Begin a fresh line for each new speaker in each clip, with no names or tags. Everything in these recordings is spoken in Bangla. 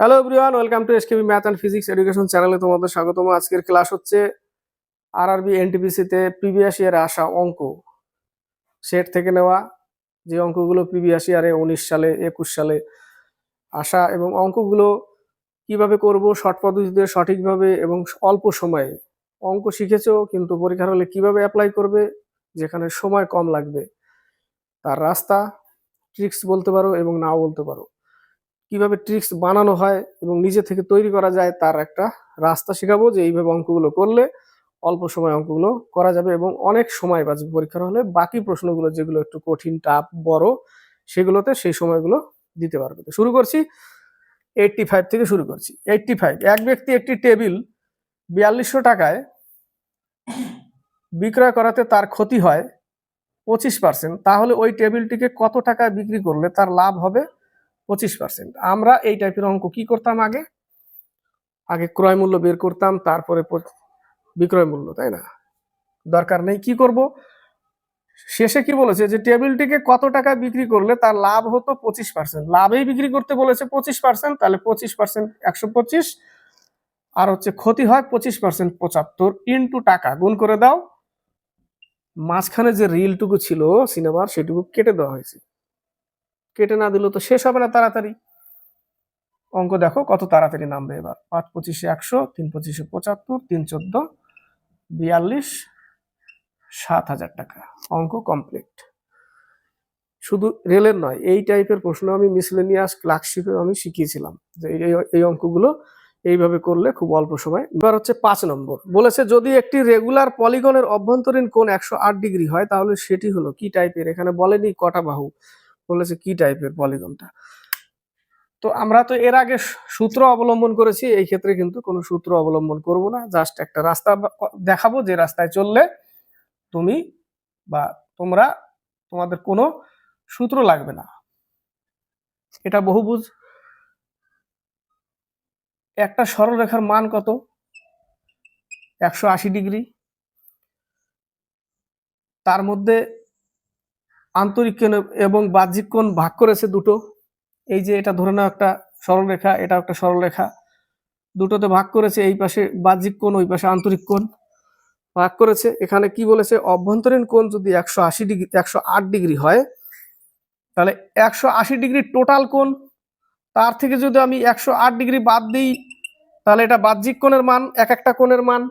Hello everyone welcome to SKB math and physics education চ্যানেলে তোমাদের স্বাগতম। আজকের ক্লাস হচ্ছে আর আরআরবি এনটিপিসিতে প্রিভিয়াস ইয়ারে আসা অঙ্ক। সেট থেকে নেওয়া যে অঙ্কগুলো প্রিভিয়াস ইয়ারে উনিশ সালে, একুশ সালে আসা এবং অঙ্কগুলো কীভাবে করব, শর্ট পদ্ধতিতে সঠিকভাবে এবং অল্প সময়ে। অঙ্ক শিখেছো, কিন্তু পরীক্ষার হলে কীভাবে অ্যাপ্লাই করবে, যেখানে সময় কম লাগবে, তার রাস্তা ট্রিক্স বলতে পারো এবং নাও বলতে পারো। কীভাবে ট্রিক্স বানানো হয় এবং নিজে থেকে তৈরি করা যায় তার একটা রাস্তা শেখাবো যে এইভাবে অঙ্কগুলো করলে অল্প সময় অঙ্কগুলো করা যাবে এবং অনেক সময় বাঁচবে পরীক্ষার হলে। বাকি প্রশ্নগুলো যেগুলো একটু কঠিন টাপ বড়, সেগুলোতে সেই সময়গুলো দিতে পারবে। তো শুরু করছি। এইটটি ফাইভ থেকে শুরু করছি। এইটটি ফাইভ এক ব্যক্তি একটি টেবিল বিয়াল্লিশশো টাকায় বিক্রয় করাতে তার ক্ষতি হয় পঁচিশ পার্সেন্ট তাহলে ওই টেবিলটিকে কত টাকায় বিক্রি করলে তার লাভ হবে? পঁচিশ পার্সেন্ট আমরা এই টাইপের অঙ্ক কি করতাম আগে? আগে ক্রয় মূল্য বের করতাম, তারপরে বিক্রয় মূল্য, তাই না? দরকার নেই, কি করব? শেষে কি বলেছে যে টেবিলটিকে কত টাকা বিক্রি করলে তার লাভ হতো পঁচিশ পার্সেন্ট লাভেই বিক্রি করতে বলেছে পঁচিশ পার্সেন্ট তাহলে পঁচিশ পার্সেন্ট একশো পঁচিশ, আর হচ্ছে ক্ষতি হয় পঁচিশ পার্সেন্ট পঁচাত্তর ইন্টু টাকা। গুণ করে দাও। মাঝখানে যে রিলটুকু ছিল সিনেমার সেটুকু কেটে দেওয়া হয়েছে। কেটে না দিলেও তো শেষ হবে না তাড়াতাড়ি। অঙ্ক দেখো কত তাড়াতাড়ি নামবে এবার। পাঁচ পঁচিশে একশো, তিন পঁচিশে পঁচাত্তর, তিন চোদ্দ, বিয়াল্লিশ, সাত হাজার টাকা। অঙ্ক কমপ্লিট শুধু রেলের নয়, এই টাইপের প্রশ্ন আমি মিসলেনিয়াস ক্লার্কশিপে আমি শিখিয়েছিলাম যে এই অঙ্কগুলো এইভাবে করলে খুব অল্প সময়। এবার হচ্ছে পাঁচ নম্বর। বলেছে, যদি একটি রেগুলার পলিগনের অভ্যন্তরীণ কোণ একশো ডিগ্রি হয়, তাহলে সেটি হলো কি টাইপের এখানে বলেনি কটা বাহু। বলেছে কি টাইপের পলিগনটা তো আমরা তো এর আগে সূত্র অবলম্বন করেছি, এই ক্ষেত্রে কিন্তু কোনো সূত্র অবলম্বন করব না। জাস্ট একটা রাস্তা দেখাবো যে রাস্তায় চললে তুমি বা তোমরা তোমাদের কোনো সূত্র লাগবে না। এটা বহুভুজ। একটা সরলরেখার মান কত? একশো আশি ডিগ্রি। তার মধ্যে আন্তরিক কোণ এবং বাহ্যিক কোণ ভাগ করেছে দুটো। এই যে এটা ধরে নাও একটা সরলরেখা এটা একটা সরলরেখা। দুটোতে ভাগ করেছে, এই পাশে বাহ্যিক কোণ, ওই পাশে আন্তরিক কোণ ভাগ করেছে। এখানে কি বলেছে? অভ্যন্তরীণ কোণ যদি একশো আশি ডিগ্রি, একশো আট ডিগ্রি হয়, তাহলে একশো আশি ডিগ্রি টোটাল কোণ, তার থেকে যদি আমি একশো আট ডিগ্রি বাদ দিই, তাহলে এটা বাহ্যিক কোণের মান, এক একটা কোণের মান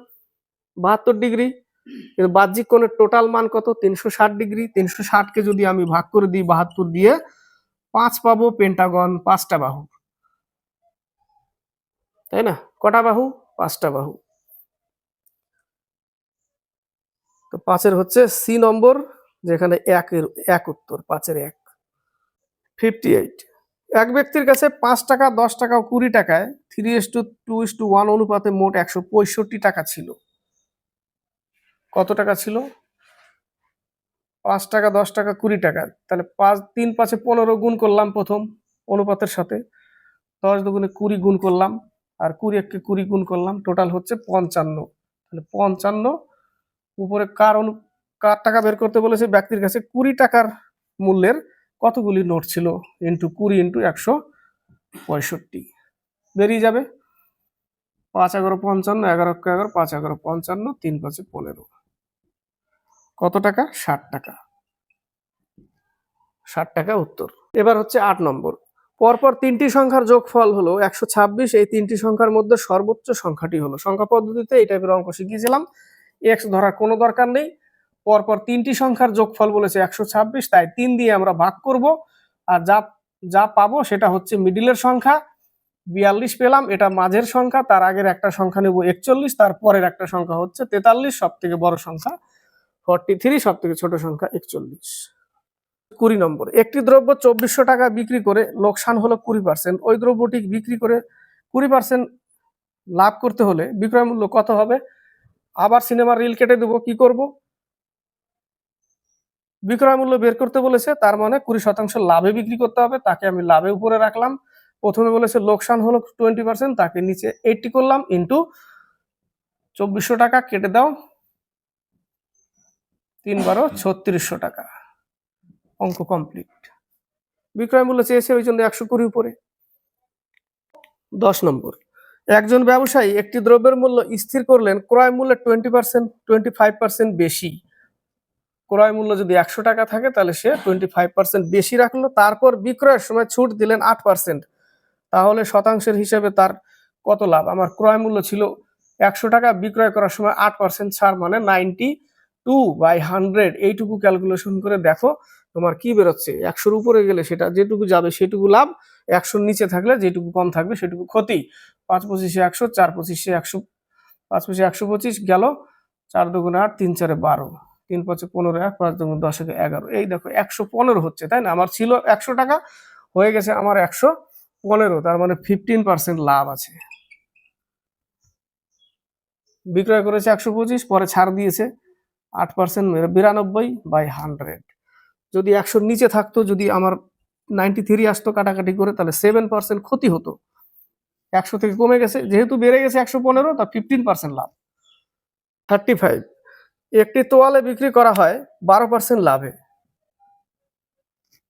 বাহাত্তর ডিগ্রি। কিন্তু বাহ্যিক কোণের টোটাল মান কত? তিনশো ষাট ডিগ্রি। তিনশো ষাটকে যদি আমি ভাগ করে দিই বাহাত্তর দিয়ে, পাঁচ পাবো পেন্টাগন পাঁচটা বাহু। তাই না? কটা বাহু? পাঁচটা বাহু। তো পাঁচের হচ্ছে সি নম্বর, যেখানে একের এক উত্তর, পাঁচের এক। ফিফটি এইট এক ব্যক্তির কাছে পাঁচ টাকা, দশ টাকা, কুড়ি টাকায় three is to two is to one অনুপাতে মোট একশো পঁয়ষট্টি টাকা ছিল। কত টাকা ছিল? পাঁচ টাকা, দশ টাকা, কুড়ি টাকা। তাহলে পাঁচ, তিন পাঁচে পনেরো গুণ করলাম প্রথম অনুপাতের সাথে। দশ দুগুণে কুড়ি গুণ করলাম আর কুড়ি এককে কুড়ি গুণ করলাম। টোটাল হচ্ছে পঞ্চান্ন। তাহলে পঞ্চান্ন, উপরে কার অনু, কার টাকা বের করতে বলেছে? ব্যক্তির কাছে কুড়ি টাকার মূল্যের কতগুলি নোট ছিল? ইন্টু কুড়ি ইন্টু একশো পঁয়ষট্টি। বেরিয়ে যাবে। পাঁচ এগারো পঞ্চান্ন, এগারো এগারো, পাঁচ এগারো পঞ্চান্ন, তিন পাঁচে পনেরো। কত টাকা? ষাট টাকা। ষাট টাকা উত্তর। এবার হচ্ছে আট নম্বর। পরপর তিনটি সংখ্যার যোগফল হলো একশো ছাব্বিশ। এই তিনটি সংখ্যার মধ্যে সর্বোচ্চ সংখ্যাটি হলো। সংখ্যা পদ্ধতিতে এই টাইপের অঙ্ক শিখিয়েছিলাম। এক্স ধরার কোনো দরকার নেই। পরপর তিনটি সংখ্যার যোগফল বলেছে একশো ছাব্বিশ। তাই তিন দিয়ে আমরা ভাগ করব। আর যা যা পাবো সেটা হচ্ছে মিডিলের সংখ্যা। বিয়াল্লিশ পেলাম, এটা মাঝের সংখ্যা। তার আগের একটা সংখ্যা নেব একচল্লিশ। তারপরের একটা সংখ্যা হচ্ছে তেতাল্লিশ। সব থেকে বড় সংখ্যা ফর্টি থ্রি সব থেকে ছোট সংখ্যা একচল্লিশ। কুড়ি নম্বর, একটি দ্রব্য চব্বিশশো টাকা বিক্রি করে লোকসান হলো কুড়ি পার্সেন্ট ওই দ্রব্যটি বিক্রি করে কুড়ি পার্সেন্ট লাভ করতে হলে বিক্রয় মূল্য কত হবে? আবার সিনেমার রিল কেটে দেবো, কি করব? বিক্রয় মূল্য বের করতে বলেছে, তার মানে কুড়ি শতাংশ লাভে বিক্রি করতে হবে, তাকে আমি লাভে উপরে রাখলাম। প্রথমে বলেছে লোকসান হলো টোয়েন্টি পার্সেন্ট তাকে নিচে এইটটি করলাম ইন্টু চব্বিশশো টাকা কেটে দাও। তিন বারো ছত্রিশশো টাকা। অঙ্ক কমপ্লিট বিক্রয় মূল্য চেয়েছে ওই জন্য একশো কুড়ি উপরে। দশ নম্বর। একজন ব্যবসায়ী একটি দ্রব্যের মূল্য স্থির করলেন, ক্রয় মূল্যে twenty percent twenty five percent বেশি। ক্রয় মূল্য যদি একশো টাকা থাকে, তাহলে সে টোয়েন্টি ফাইভ পার্সেন্ট বেশি রাখল। তারপর বিক্রয়ের সময় ছুট দিলেন আট পার্সেন্ট তাহলে শতাংশের হিসেবে তার কত লাভ? আমার ক্রয় মূল্য ছিল একশো টাকা, বিক্রয় করার সময় আট পার্সেন্ট ছাড় মানে নাইনটি টু বাই হান্ড্রেড এইটুকু ক্যালকুলেশন করে দেখো তোমার কি বেরোচ্ছে। একশোর উপরে গেলে সেটা যেটুকু যাবে সেটুকু লাভ, একশোর নিচে থাকলে যেটুকু কম থাকবে সেটুকু ক্ষতি। পাঁচ পঁচিশে একশো, চার পঁচিশে একশো, পাঁচ পঁচিশে একশো পঁচিশ গেল চার দুগুণে আট, তিন চারে বারো। তিন পাঁচে পনেরো, এক পাঁচ দুগুণ দশ একে এগারো। এই দেখো একশো পনেরো হচ্ছে, তাই না? আমার ছিল একশো টাকা, হয়ে গেছে আমার একশো পনেরো, তার মানে ফিফটিন পার্সেন্ট লাভ আছে। বিক্রয় করেছে একশো পঁচিশ, পরে ছাড় দিয়েছে। আট পার্সেন্ট বিরানব্বই বাই হান্ড্রেড যদি একশোর নিচে থাকতো, যদি আমার নাইনটি থ্রি আসতো কাটাকাটি করে, তাহলে সেভেন পার্সেন্ট ক্ষতি হতো। একশো থেকে কমে গেছে, যেহেতু বেড়ে গেছে একশো পনেরো তা ফিফটিন পার্সেন্ট লাভ। থার্টি ফাইভ একটি তোয়ালে বিক্রি করা হয়, বারো পার্সেন্ট লাভে।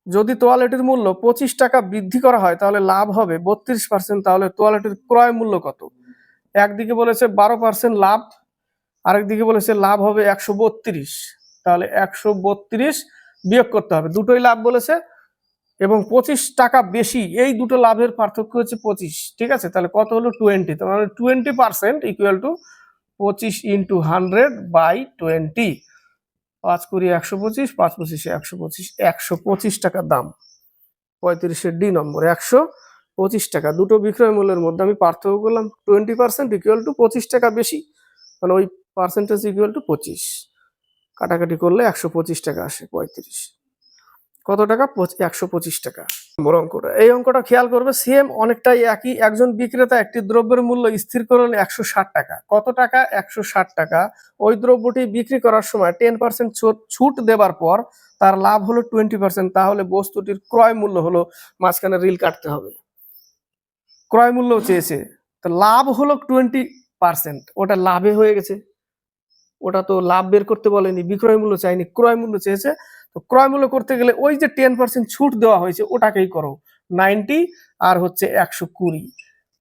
যদি তোয়ালেটির মূল্য পঁচিশ টাকা বৃদ্ধি করা হয়, তাহলে লাভ হবে বত্রিশ পার্সেন্ট তাহলে তোয়ালেটির ক্রয় মূল্য কত? একদিকে বলেছে বারো পার্সেন্ট লাভ আরেকদিকে বলেছে লাভ হবে একশো বত্রিশ। তাহলে একশো বত্রিশ বিয়োগ করতে হবে। দুটোই লাভ বলেছে এবং পঁচিশ টাকা বেশি, এই দুটো লাভের পার্থক্য হচ্ছে পঁচিশ। ঠিক আছে? তাহলে কত হলো টোয়েন্টি? তার মানে টোয়েন্টি পার্সেন্ট ইকুয়াল টু পঁচিশ ইন্টু হান্ড্রেড বাই টোয়েন্টি পাঁচ কুড়ি একশো পঁচিশ, পাঁচ পঁচিশে একশো পঁচিশ একশো পঁচিশ টাকার দাম। পঁয়ত্রিশের ডি নম্বর একশো পঁচিশ টাকা। দুটো বিক্রয় মূল্যের মধ্যে আমি পার্থক্য করলাম। টোয়েন্টি পার্সেন্ট ইকুয়াল টু পঁচিশ টাকা বেশি। মানে ওই পার্সেন্টেজ ইকুয়াল টু পঁচিশ। কাটাকাটি করলে একশো পঁচিশ টাকা আসে, পঁয়ত্রিশ। কত টাকা? একশো পঁচিশ টাকা। বড় অঙ্কটা। এই অঙ্কটা খেয়াল করবে সেম অনেকটাই একই। একজন বিক্রেতা একটি দ্রব্যের মূল্য স্থির করলেন একশো ষাট টাকা। কত টাকা? একশো ষাট টাকা। ওই দ্রব্যটি বিক্রি করার সময় টেন পার্সেন্ট ছুট দেবার পর তার লাভ হলো টোয়েন্টি পার্সেন্ট তাহলে বস্তুটির ক্রয় মূল্য হলো মাঝখানে রিল কাটতে হবে। ক্রয় মূল্য চেয়েছে। তো লাভ হলো টোয়েন্টি পার্সেন্ট ওটা লাভে হয়ে গেছে। ওটা তো লাভ বের করতে বলেনি, বিক্রয় মূল্য চাইনি, ক্রয় মূল্য চেয়েছে। তো ক্রয় মূল্য করতে গেলে ওই যে টেন পার্সেন্ট ছুট দেওয়া হয়েছে, ওটাকেই করো। নাইনটি আর হচ্ছে একশো কুড়ি।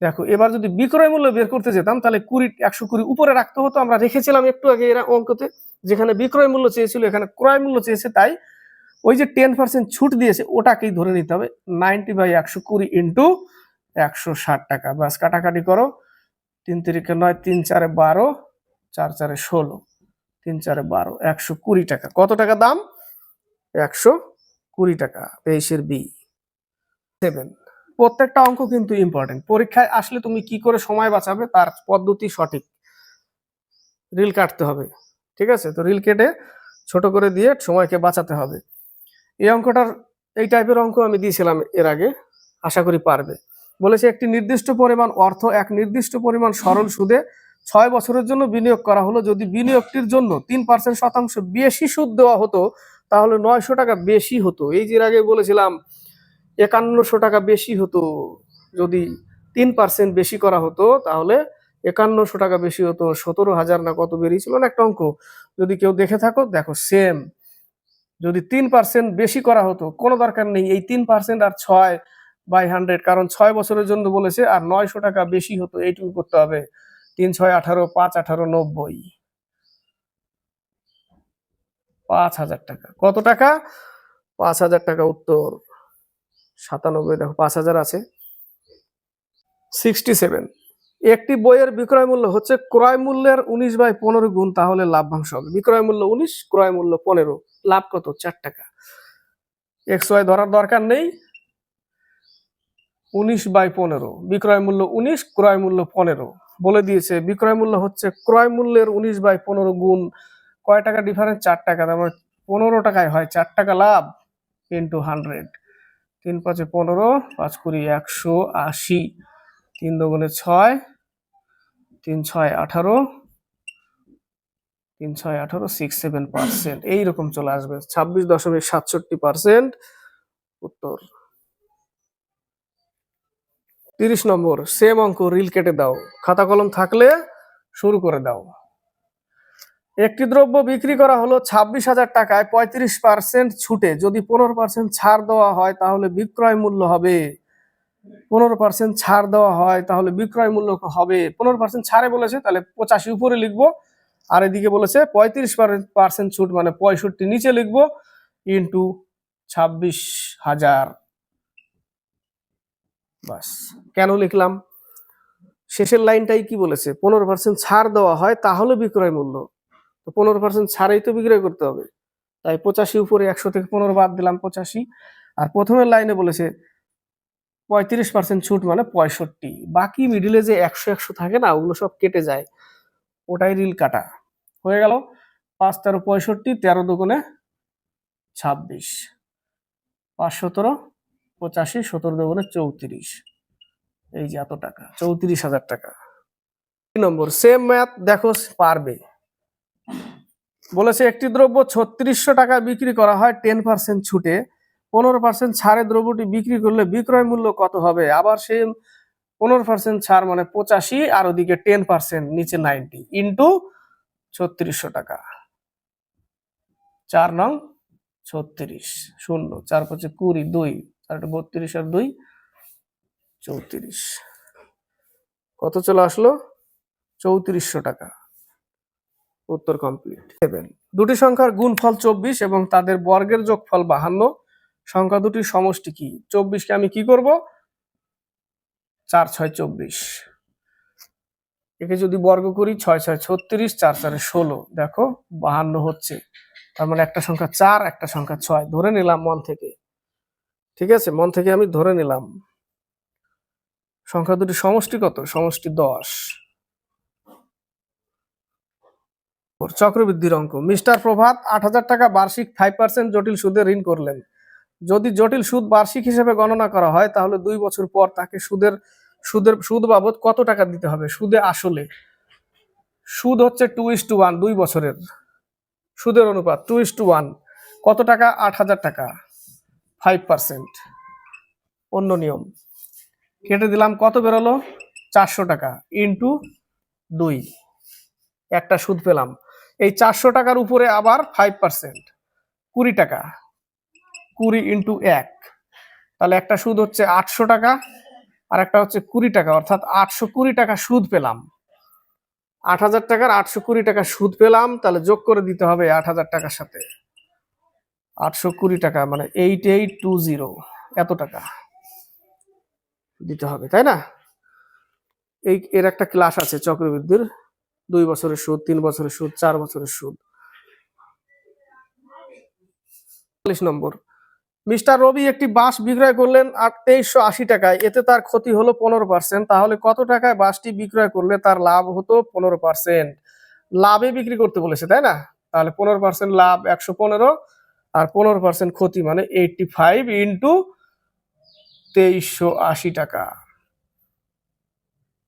দেখো, এবার যদি বিক্রয় মূল্য বের করতে যেতাম, তাহলে কুড়ি, একশো কুড়ি উপরে রাখতে হতো। আমরা রেখেছিলাম একটু আগে এরা অঙ্কতে, যেখানে বিক্রয় মূল্য চেয়েছিল, এখানে ক্রয় মূল্য চেয়েছে, তাই ওই যে টেন পার্সেন্ট ছুট দিয়েছে, ওটাকেই ধরে নিতে হবে। নাইনটি বাই একশো কুড়ি ইন্টু একশো ষাট টাকা। বাস কাটাকাটি করো। তিন তিরিকে নয়, তিন চারে বারো। চার চারে ষোলো, তিন চারে বারো, একশো কুড়ি টাকা। কত টাকা দাম? একশো কুড়ি টাকা, তেইশের বি। সেভেন প্রত্যেকটা অঙ্ক কিন্তু ইম্পর্টেন্ট পরীক্ষায় আসলে তুমি কি করে সময় বাঁচাবে তার পদ্ধতি সঠিক। রিল কাটতে হবে, ঠিক আছে? তো রিল কেটে ছোট করে দিয়ে সময়কে বাঁচাতে হবে। এই অঙ্কটার, এই টাইপের অঙ্ক আমি দিয়েছিলাম এর আগে, আশা করি পারবে। বলেছে একটি নির্দিষ্ট পরিমাণ অর্থ এক নির্দিষ্ট পরিমাণ সরল সুদে ছয় বছরের জন্য বিনিয়োগ করা হলো। যদি বিনিয়োগটির জন্য তিন পার্সেন্ট শতাংশ বেশি সুদ দেওয়া হতো, তাহলে নয়শো টাকা বেশি হতো। এই যে আগে বলেছিলাম, একান্নশো টাকা বেশি হতো। যদি তিন পার্সেন্ট বেশি করা হতো, তাহলে একান্নশো টাকা বেশি হতো। সতেরো হাজার না কত বেরিয়েছিল না একটা অঙ্ক? যদি কেউ দেখে থাকো, দেখো সেম যদি তিন পার্সেন্ট বেশি করা হতো, কোনো দরকার নেই। এই তিন পার্সেন্ট আর ছয় বাই হান্ড্রেড কারণ ছয় বছরের জন্য বলেছে, আর নয়শো টাকা বেশি হতো, এইটুকু করতে হবে। তিন ছয় আঠারো, পাঁচ আঠারো, নব্বই। পাঁচ হাজার টাকা। কত টাকা? পাঁচ হাজার টাকা উত্তর। সাতানব্বই, দেখো, পাঁচ হাজার আছে। সিক্সটি সেভেন একটি বইয়ের বিক্রয় মূল্য হচ্ছে ক্রয় মূল্যের উনিশ বাই পনেরো গুণ, তাহলে লাভ্যাংশ হবে। বিক্রয় মূল্য উনিশ, ক্রয় মূল্য পনেরো। লাভ কত? চার টাকা। এক্স ওয়াই ধরার দরকার নেই। উনিশ বাই পনেরো। বিক্রয় মূল্য উনিশ, ক্রয় মূল্য পনেরো। বলে দিয়েছে, বিক্রয় মূল্য হচ্ছে ক্রয় মূল্যের উনিশ বাই পনেরো গুণ। কয় টাকা ডিফারেন্স চার টাকা, তার মানে পনেরো টাকায় হয়, চার টাকা লাভ ইন্টু হান্ড্রেড তিন পাঁচে পনেরো, পাঁচ কুড়ি একশো আশি। তিন দুগুণে ছয়, তিন ছয় আঠারো, তিন ছয় আঠারো সিক্স সেভেন পার্সেন্ট এইরকম চলে আসবে, ছাব্বিশ দশমিক সাতষট্টি পার্সেন্ট উত্তর। তিরিশ নম্বর সেম অঙ্ক রিল কেটে দাও। খাতা কলম থাকলে শুরু করে দাও। একটি দ্রব্য বিক্রি করা হলো ছাব্বিশ হাজার টাকায়, পঁয়ত্রিশ পার্সেন্ট ছুটে। যদি পনেরো পার্সেন্ট ছাড় দেওয়া হয়, তাহলে বিক্রয় মূল্য হবে। পনেরো পার্সেন্ট ছাড় দেওয়া হয়, তাহলে বিক্রয় মূল্য হবে। পনেরো পার্সেন্ট ছাড়ে বলেছে, তাহলে পঁচাশি উপরে লিখব। আর এদিকে বলেছে, পঁয়ত্রিশ পার্সেন্ট ছুট মানে পঁয়ষট্টি নিচে লিখব। ইন্টু ছাব্বিশ হাজার। বাস। কেন লিখলাম? শেষের লাইনটাই কি বলেছে? পনেরো পার্সেন্ট ছাড় দেওয়া হয়, তাহলে বিক্রয় মূল্য। তো পনেরো পার্সেন্ট ছাড়েই তো বিক্রয় করতে হবে। তাই পঁচাশি উপরে একশো থেকে পনেরো বাদ দিলাম পঁচাশি। আর প্রথমের লাইনে বলেছে পঁয়ত্রিশ পার্সেন্ট ছুট মানে পঁয়ষট্টি। বাকি মিডিলে যে একশো একশো থাকে না, ওগুলো সব কেটে যায়। ওটাই রিল কাটা। হয়ে গেল পাঁচ তেরো পঁয়ষট্টি, তেরো দুগুণে ছাব্বিশ। পাঁচ সতেরো পঁচাশি, সতেরো দুগুণে চৌত্রিশ। এই যে এত টাকা, চৌত্রিশ হাজার টাকা। তিন নম্বর সেম ম্যাথ দেখো, পারবে। বলেছে একটি দ্রব্য ছত্রিশশো টাকা বিক্রি করা হয় টেন পার্সেন্ট ছুটে। পনেরো পার্সেন্ট ছাড়ে দ্রব্যটি বিক্রি করলে বিক্রয় মূল্য কত হবে? আবার সেম পনেরো পার্সেন্ট ছাড় মানে পঁচাশি, আর ওদিকে টেন পার্সেন্ট নিচে নাইনটি ইন্টু ছত্রিশশো টাকা। চার নং, ছত্রিশ, শূন্য, চার পঁচে কুড়ি, দুই। চারটে বত্রিশ আর দুই, চৌত্রিশ। কত চলে আসলো? চৌত্রিশশো টাকা। উত্তর কমপ্লিট সেভেন দুটি সংখ্যার গুণফল চব্বিশ এবং তাদের বর্গের যোগফল বাহান্ন। সংখ্যা দুটির সমষ্টি কি? চব্বিশকে আমি কি করব? চার ছয় চব্বিশ। একে যদি বর্গ করি, ছয় ছয় ছত্রিশ, চার চারে ষোলো। দেখো, বাহান্ন হচ্ছে। তার মানে একটা সংখ্যা চার, একটা সংখ্যা ছয়। ধরে নিলাম মন থেকে। ঠিক আছে? মন থেকে আমি ধরে নিলাম। সংখ্যা দুটি সমষ্টি কত? সমষ্টি দশ। চক্রবৃদ্ধির অঙ্ক। মিস্টার প্রভাত, আট হাজার টাকা বার্ষিক ফাইভ পার্সেন্ট জটিল সুদে ঋণ করলেন। যদি জটিল সুদ বার্ষিক হিসেবে গণনা করা হয়, তাহলে দুই বছর পর তাকে সুদের সুদের, সুদ বাবদ কত টাকা দিতে হবে? সুদে আসলে। সুদ হচ্ছে টু ইস টু ওয়ান দুই বছরের। সুদের অনুপাত টু ইস টু ওয়ান কত টাকা? আট হাজার টাকা। ফাইভ পার্সেন্ট অন্য নিয়ম কেটে দিলাম কত বেরোলো চারশো টাকা ইন্টু দুই একটা সুদ পেলাম এই চারশো টাকার উপরে আবার ফাইভ পার্সেন্ট কুড়ি টাকা কুড়ি ইন্টু এক তাহলে একটা সুদ হচ্ছে আটশো টাকা আর একটা হচ্ছে কুড়ি টাকা অর্থাৎ আটশো কুড়ি টাকা সুদ পেলাম আট হাজার টাকার আটশো কুড়ি টাকা সুদ পেলাম তাহলে যোগ করে দিতে হবে আট হাজার টাকার সাথে আটশো কুড়ি টাকা মানে এইট এইট টু জিরো এত টাকা দিতে হবে, তাই না? এই, এর একটা ক্লাস আছে চক্রবৃদ্ধির, দুই বছরের সুদ, তিন বছরের সুদ, চার বছরের সুদ। চল্লিশ নম্বর, মিস্টার রবি একটি বাস বিক্রয় করলেন তেইশশো আশি টাকায়, এতে তার ক্ষতি হলো পনেরো পার্সেন্ট তাহলে কত টাকায় বাসটি বিক্রয় করলে তার লাভ হতো পনেরো পার্সেন্ট লাভে বিক্রি করতে বলেছে, তাই না? তাহলে পনেরো পার্সেন্ট লাভ একশো পনেরো আর পনেরো পার্সেন্ট ক্ষতি মানে এইটটি ফাইভ ইন্টু তেইশশো আশি টাকা।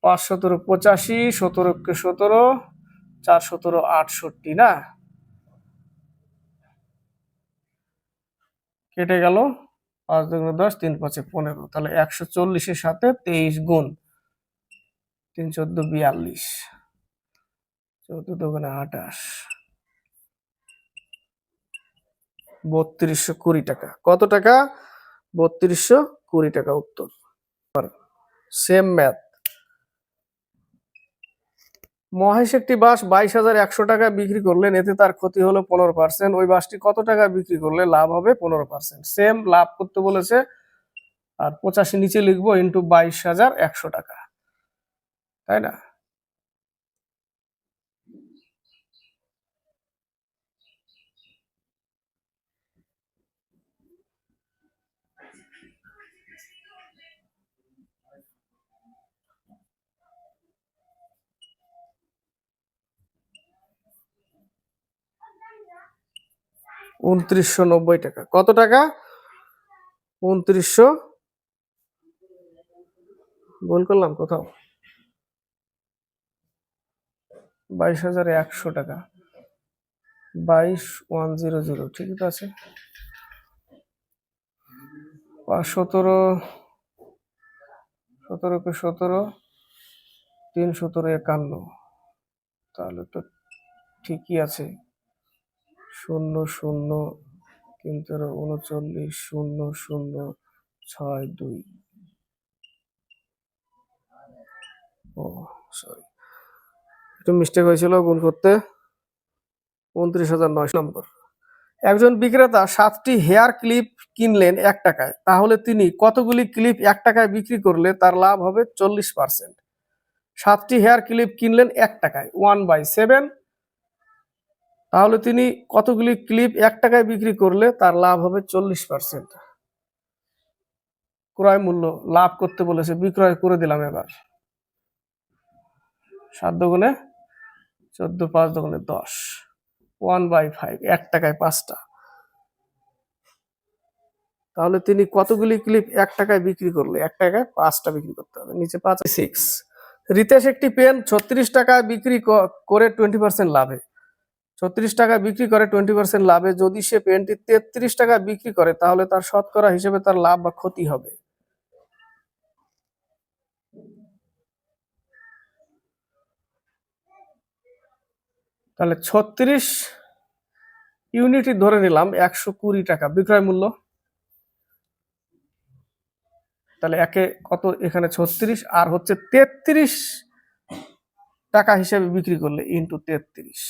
পাঁচ সতেরো পঁচাশি সতেরোকে সতেরো, চার সতেরো আটষট্টি, না? কেটে গেল পাঁচ দুগুণে দশ, তিন পাঁচে পনেরো। তাহলে একশো চল্লিশের সাথে তেইশ গুণ তিন চোদ্দ বিয়াল্লিশ, চোদ্দ দুগুণে আঠাশ। বত্রিশশো কুড়ি টাকা। কত টাকা? বত্রিশশো কুড়ি টাকা উত্তর। Same math. মহেশ একটি বাস বাইশ হাজার একশো টাকা বিক্রি করলেন, এতে তার ক্ষতি হলো পনেরো পার্সেন্ট ওই বাসটি কত টাকা বিক্রি করলে লাভ হবে পনেরো পার্সেন্ট সেম লাভ করতে বলেছে, আর পঁচাশি নিচে লিখব, ইন্টু বাইশ হাজার একশো টাকা। তাই না? উনত্রিশশো নব্বই টাকা। কত টাকা? উনত্রিশশো ভুল করলাম কোথাও। বাইশ হাজার একশো টাকা। বাইশ ওয়ান জিরো জিরো, ঠিক আছে? পাঁচ সতেরো সতেরোকে সতেরো, তিন সতেরো একান্ন। তাহলে তো ঠিকই আছে। শূন্য শূন্য তিন তেরো উনচল্লিশ শূন্য শূন্য ছয় দুই। ও সরি একটু মিস্টেক হয়েছিল গুণ করতে। উনত্রিশ হাজার নয়শো নম্বর। একজন বিক্রেতা সাতটি হেয়ার ক্লিপ কিনলেন এক টাকায়। তাহলে তিনি কতগুলি ক্লিপ এক টাকায় বিক্রি করলে তার লাভ হবে চল্লিশ পার্সেন্ট সাতটি হেয়ার ক্লিপ কিনলেন এক টাকায়। ওয়ান বাই সেভেন তাহলে তিনি কতগুলি ক্লিপ এক টাকায় বিক্রি করলে তার লাভ হবে চল্লিশ পার্সেন্ট। ক্রয় মূল্য লাভ করতে বলেছে, বিক্রয় করে দিলাম এবার। সাত দোকানে চোদ্দ, পাঁচ দোকানে দশ। ওয়ান বাই ফাইভ, এক টাকায় পাঁচটা। তাহলে তিনি কতগুলি ক্লিপ এক টাকায় বিক্রি করলে? এক টাকায় পাঁচটা বিক্রি করতে হবে। নিচে পাঁচ, সিক্স। রিতেশ একটি পেন ছত্রিশ টাকায় বিক্রি করে টোয়েন্টি পার্সেন্ট লাভে। ছত্রিশ টাকা বিক্রি করে টোয়েন্টি পার্সেন্ট লাভে। যদি সে পেনটি তেত্রিশ টাকা বিক্রি করে, তাহলে তার শতকরা হিসেবে তার লাভ বা ক্ষতি হবে। তাহলে ছত্রিশ ইউনিটই ধরে নিলাম একশো কুড়ি টাকা। বিক্রয় মূল্য? তাহলে একে কত এখানে? ছত্রিশ। আর হচ্ছে তেত্রিশ টাকা হিসেবে বিক্রি করলে ইন্টু তেত্রিশ।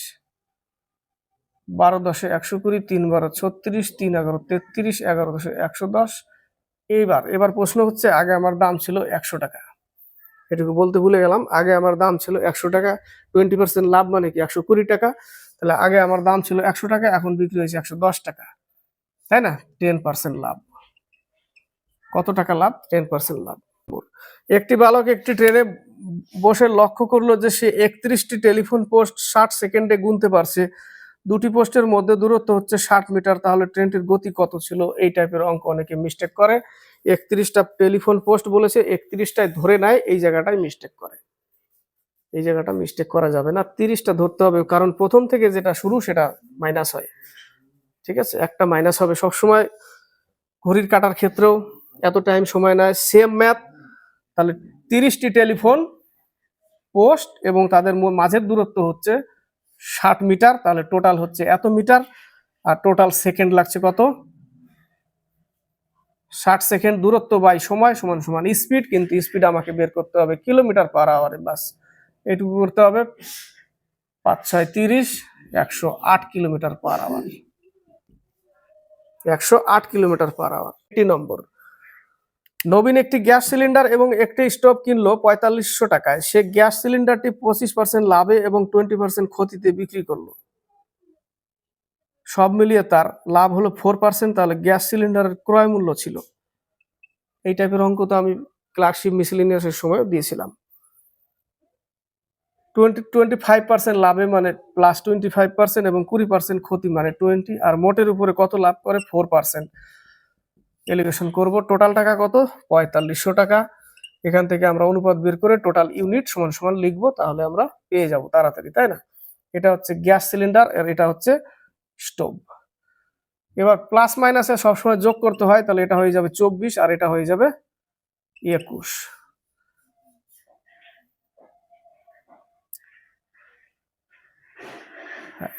বারো দশে একশো কুড়ি, তিন বারো ছত্রিশ, তিন এগারো তেত্রিশ, এগারো দশে একশো দশ। এইবার, এবার প্রশ্ন হচ্ছে, আগে আমার দাম ছিল একশো টাকা। এটুকু বলতে ভুলে গেলাম, আগে আমার দাম ছিল একশো টাকা টোয়েন্টি পার্সেন্ট লাভ মানে কি একশো কুড়ি টাকা? তাহলে আগে আমার দাম ছিল একশো টাকা, এখন বিক্রি হয়েছে একশো দশ টাকা। তাই না? টেন পার্সেন্ট লাভ। কত টাকা লাভ? টেন পার্সেন্ট লাভ। একটি বালক একটি ট্রেনে বসে লক্ষ্য করল যে সে একত্রিশটি টেলিফোন পোস্ট ষাট সেকেন্ডে গুনতে পারছে। দুটি পোস্টের মধ্যে দূরত্ব হচ্ছে ষাট মিটার, তাহলে ট্রেনটির গতি কত ছিল? এই টাইপের অঙ্ক অনেকে মিস্টেক করে। একত্রিশটা টেলিফোন পোস্ট বলেছে, একত্রিশটায় ধরে নেয়, এই জায়গাটায় মিস্টেক করে। এই জায়গাটা মিস্টেক করা যাবে না। তিরিশটা ধরতে হবে, কারণ প্রথম থেকে যেটা শুরু, সেটা মাইনাস হয়। ঠিক আছে? একটা মাইনাস হবে সবসময়। ঘড়ির কাটার ক্ষেত্রেও এত টাইম সময় নেয়। সেম ম্যাথ তাহলে তিরিশটি টেলিফোন পোস্ট এবং তাদের মাঝের দূরত্ব হচ্ছে ষাট মিটার, তাহলে টোটাল হচ্ছে এত মিটার, আর টোটাল সেকেন্ড লাগছে কত? ষাট সেকেন্ড দূরত্ব বাই সময় সমান সমান স্পিড কিন্তু স্পিড আমাকে বের করতে হবে কিলোমিটার পার আওয়ারে বাস এটুকু করতে হবে পাঁচ ছয় তিরিশ, একশো আট কিলোমিটার পার আওয়ার একশো আট কিলোমিটার পার আওয়ার একটি নম্বর। নবীন একটি গ্যাস সিলিন্ডার এবং একটি স্টোভ কিনলো পঁয়তাল্লিশশো টাকায়। সে গ্যাস সিলিন্ডারটি পঁচিশ পার্সেন্ট লাভে এবং টোয়েন্টি পার্সেন্ট ক্ষতিতে বিক্রি করল। সব মিলিয়ে তার লাভ হলো ফোর পার্সেন্ট তাহলে গ্যাস সিলিন্ডারের ক্রয় মূল্য ছিল। এই টাইপের অঙ্ক তো আমি ক্লার্কশিপ মিসলিনিয়াসের সময় দিয়েছিলাম। টোয়েন্টি টোয়েন্টি ফাইভ পার্সেন্ট লাভে মানে প্লাস টোয়েন্টি ফাইভ পার্সেন্ট এবং কুড়ি পার্সেন্ট ক্ষতি মানে টোয়েন্টি আর মোটের উপরে কত লাভ করে? ফোর পার্সেন্ট এলিগেশন করব। টোটাল টাকা কত? পঁয়তাল্লিশশো টাকা। এখান থেকে আমরা অনুপাত বের করে টোটাল ইউনিট সমান সমান লিখব, তাহলে আমরা পেয়ে যাব তাড়াতাড়ি, তাই না? এটা হচ্ছে গ্যাস সিলিন্ডার, আর এটা হচ্ছে স্টোভ। এবার প্লাস মাইনাসে সবসময় যোগ করতে হয়, তাহলে এটা হয়ে যাবে চব্বিশ, আর এটা হয়ে যাবে একুশ।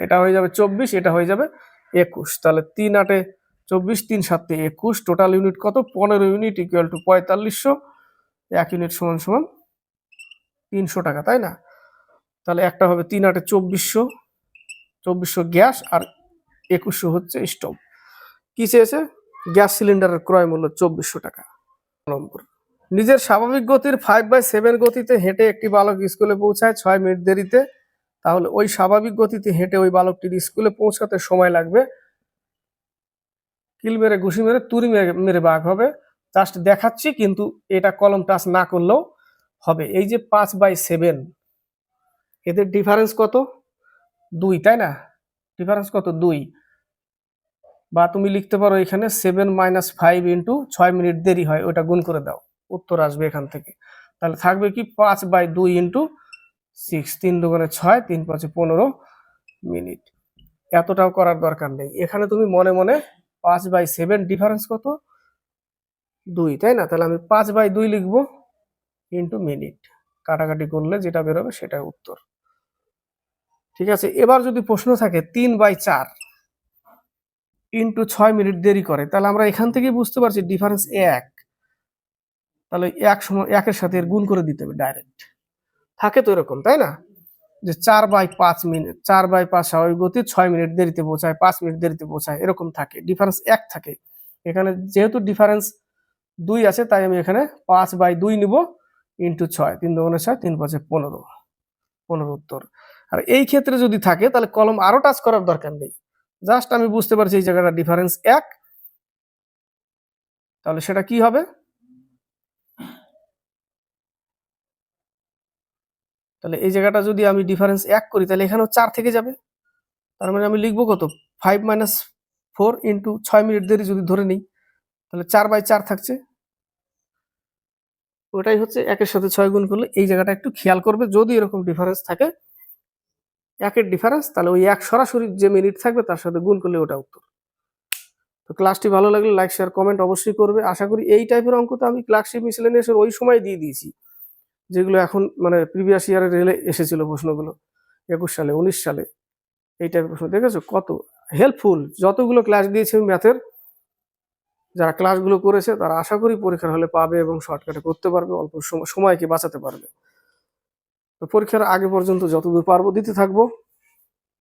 এটা হয়ে যাবে চব্বিশ, এটা হয়ে যাবে একুশ। তাহলে তিন আটে চব্বিশ তিন সাতে একুশ টোটাল ইউনিট কত? পনেরো ইউনিট ইকুয়াল টু পঁয়তাল্লিশশো, এক ইউনিট সমান সমান তিনশো টাকা, তাই না? তাহলে একটা হবে তিন আটে চব্বিশশো চব্বিশশো গ্যাস আর একুশশো হচ্ছে স্টোভ কি চেয়েছে? গ্যাস সিলিন্ডারের ক্রয় মূল্য চব্বিশশো টাকা। নম্বর। নিজের স্বাভাবিক গতির ফাইভ বাই সেভেন গতিতে হেঁটে একটি বালক স্কুলে পৌঁছায় ছয় মিনিট দেরিতে, তাহলে ওই স্বাভাবিক গতিতে হেঁটে ওই বালকটির স্কুলে পৌঁছাতে সময় লাগবে কিল মেরে, ঘুষি মেরে তুরি মেরে মেরে বাঘ হবে। জাস্ট দেখাচ্ছি, কিন্তু এটা কলম টাচ না করলেও হবে। এই যে পাঁচ বাই সেভেন, এদের ডিফারেন্স কত? দুই, তাই না? ডিফারেন্স কত? দুই। বা তুমি লিখতে পারো এখানে সেভেন মাইনাস ফাইভ ইন্টু ছয় মিনিট দেরি হয়, ওটা গুণ করে দাও। উত্তর আসবে এখান থেকে। তাহলে থাকবে কি পাঁচ বাই দুই ইন্টু সিক্স তিন দোকানে ছয়, তিন পাঁচে পনেরো মিনিট। এতটাও করার দরকার নেই। এখানে তুমি মনে মনে পাঁচ বাই সেভেন ডিফারেন্স কত? দুই, তাই না? তাহলে আমি পাঁচ বাই দুই লিখব ইন্টু মিনিট কাটাকাটি করলে যেটা বেরোবে সেটাই উত্তর। ঠিক আছে? এবার যদি প্রশ্ন থাকে, তিন বাই চার ইন্টু ছয় মিনিট দেরি করে, তাহলে আমরা এখান থেকেই বুঝতে পারছি ডিফারেন্স এক। তাহলে এক সময় একের সাথে এর গুণ করে দিতে হবে ডাইরেক্ট থাকে তো এরকম, তাই না? যে চার বাই পাঁচ মিনিট, চার বাই পাঁচ স্বাভাবিক গতি, ছয় মিনিট দেরিতে পৌঁছায়, পাঁচ মিনিট দেরিতে পৌঁছায়, এরকম থাকে ডিফারেন্স এক থাকে। এখানে যেহেতু ডিফারেন্স দুই আছে, তাই আমি এখানে পাঁচ বাই দুই নিব ইন্টু ছয়, তিন দোকানে ছয়, তিন পাঁচে পনেরো পনেরো উত্তর। আর এই ক্ষেত্রে যদি থাকে, তাহলে কলম আরও টাচ করার দরকার নেই। জাস্ট আমি বুঝতে পারছি এই জায়গাটা ডিফারেন্স এক। তাহলে সেটা কি হবে? তাহলে এই জায়গাটা যদি আমি ডিফারেন্স এক করি, তাহলে এখানেও চার থেকে যাবে। তার মানে আমি লিখব কত? ফাইভ মাইনাস ফোর ইন্টু ছয় মিনিট দেরি যদি ধরে নিই, তাহলে চার বাই চার থাকছে। ওটাই হচ্ছে একের সাথে ছয় গুণ করলে এই জায়গাটা একটু খেয়াল করবে, যদি এরকম ডিফারেন্স থাকে, একের ডিফারেন্স তাহলে ওই এক সরাসরি যে মিনিট থাকবে তার সাথে গুণ করলে ওটা উত্তর। তো ক্লাসটি ভালো লাগলে লাইক শেয়ার কমেন্ট অবশ্যই করবে। আশা করি এই টাইপের অঙ্ক তো আমি ক্লাসটি মিসলেনিয়াসের ওই সময় দিয়ে দিয়েছি। যেগুলো এখন মানে প্রিভিয়াস ইয়ারে রেলে এসেছিল প্রশ্নগুলো, একুশ সালে, উনিশ সালে, এই টাইপের প্রশ্ন, দেখেছ? কত হেল্পফুল যতগুলো ক্লাস দিয়েছে আমি ম্যাথের যারা ক্লাসগুলো করেছে তারা আশা করি পরীক্ষার হলে পাবে এবং শর্টকাটে করতে পারবে, অল্প সময়- সময়কে বাঁচাতে পারবে। তো পরীক্ষার আগে পর্যন্ত যতদূর পারব দিতে থাকব।